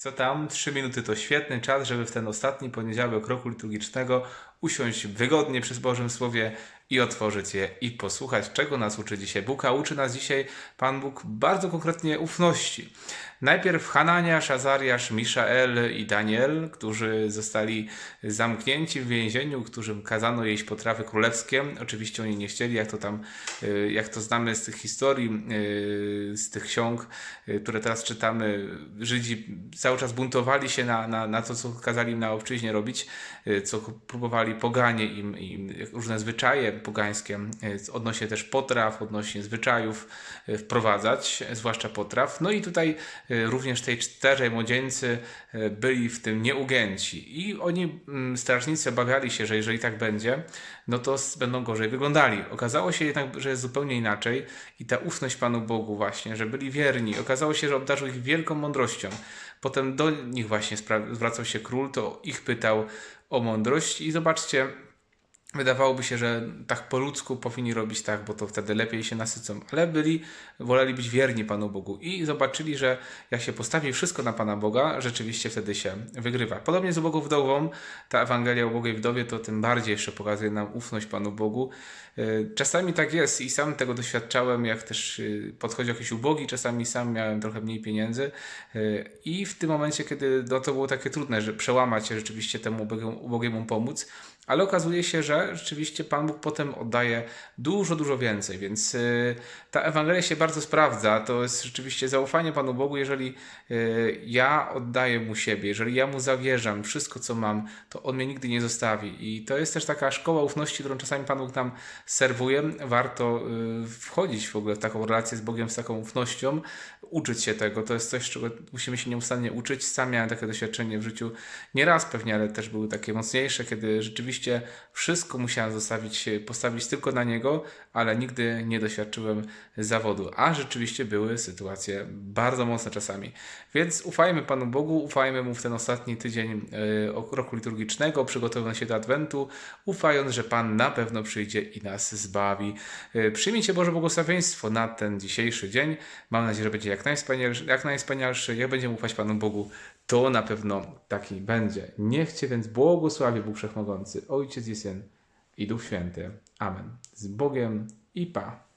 Co tam? Trzy minuty to świetny czas, żeby w ten ostatni poniedziałek roku liturgicznego usiąść wygodnie przy Bożym Słowie i otworzyć je i posłuchać, czego nas uczy dzisiaj Bóg. A uczy nas dzisiaj Pan Bóg bardzo konkretnie ufności. Najpierw Hananiasz, Azariasz, Miszael i Daniel, którzy zostali zamknięci w więzieniu, którym kazano jeść potrawy królewskie. Oczywiście oni nie chcieli, jak to tam, y, jak to znamy z tych historii, y, z tych ksiąg, y, które teraz czytamy. Żydzi cały czas buntowali się na, na, na to, co kazali im na obczyźnie robić, co próbowali poganie im, im różne zwyczaje pogańskie, y, odnośnie też potraw, odnośnie zwyczajów y, wprowadzać, zwłaszcza potraw. No i tutaj również tej czterej młodzieńcy byli w tym nieugięci. I oni, mm, strażnicy, obawiali się, że jeżeli tak będzie, no to będą gorzej wyglądali. Okazało się jednak, że jest zupełnie inaczej i ta ufność Panu Bogu właśnie, że byli wierni. Okazało się, że obdarzył ich wielką mądrością. Potem do nich właśnie zwracał się król, to ich pytał o mądrość i zobaczcie, Wydawałoby się, że tak po ludzku powinni robić tak, bo to wtedy lepiej się nasycą, ale byli, woleli być wierni Panu Bogu i zobaczyli, że jak się postawi wszystko na Pana Boga, rzeczywiście wtedy się wygrywa. Podobnie z ubogą wdową, ta Ewangelia o ubogiej wdowie to tym bardziej jeszcze pokazuje nam ufność Panu Bogu. Yy, Czasami tak jest i sam tego doświadczałem, jak też yy, podchodził jakiś ubogi, czasami sam miałem trochę mniej pieniędzy yy, i w tym momencie, kiedy no, to było takie trudne, że przełamać się rzeczywiście temu ubogiemu pomóc, ale okazuje się, że rzeczywiście Pan Bóg potem oddaje dużo, dużo więcej, więc y, ta Ewangelia się bardzo sprawdza. To jest rzeczywiście zaufanie Panu Bogu, jeżeli y, ja oddaję Mu siebie, jeżeli ja Mu zawierzam wszystko, co mam, to On mnie nigdy nie zostawi. I to jest też taka szkoła ufności, którą czasami Pan Bóg nam serwuje. Warto y, wchodzić w ogóle w taką relację z Bogiem, z taką ufnością, uczyć się tego. To jest coś, czego musimy się nieustannie uczyć. Sam miałem takie doświadczenie w życiu nieraz pewnie, ale też były takie mocniejsze, kiedy rzeczywiście wszystko musiałem zostawić, postawić tylko na niego, ale nigdy nie doświadczyłem zawodu. A rzeczywiście były sytuacje bardzo mocne czasami. Więc ufajmy Panu Bogu, ufajmy Mu w ten ostatni tydzień o- roku liturgicznego, przygotowując się do Adwentu, ufając, że Pan na pewno przyjdzie i nas zbawi. E, Przyjmijcie Boże błogosławieństwo na ten dzisiejszy dzień. Mam nadzieję, że będzie jak najwspanialszy. Jak, najwspanialszy. jak będziemy ufać Panu Bogu, to na pewno taki będzie. Niech Cię więc błogosławi Bóg Wszechmogący, Ojciec i Syn i Duch Święty. Amen. Z Bogiem i Pa.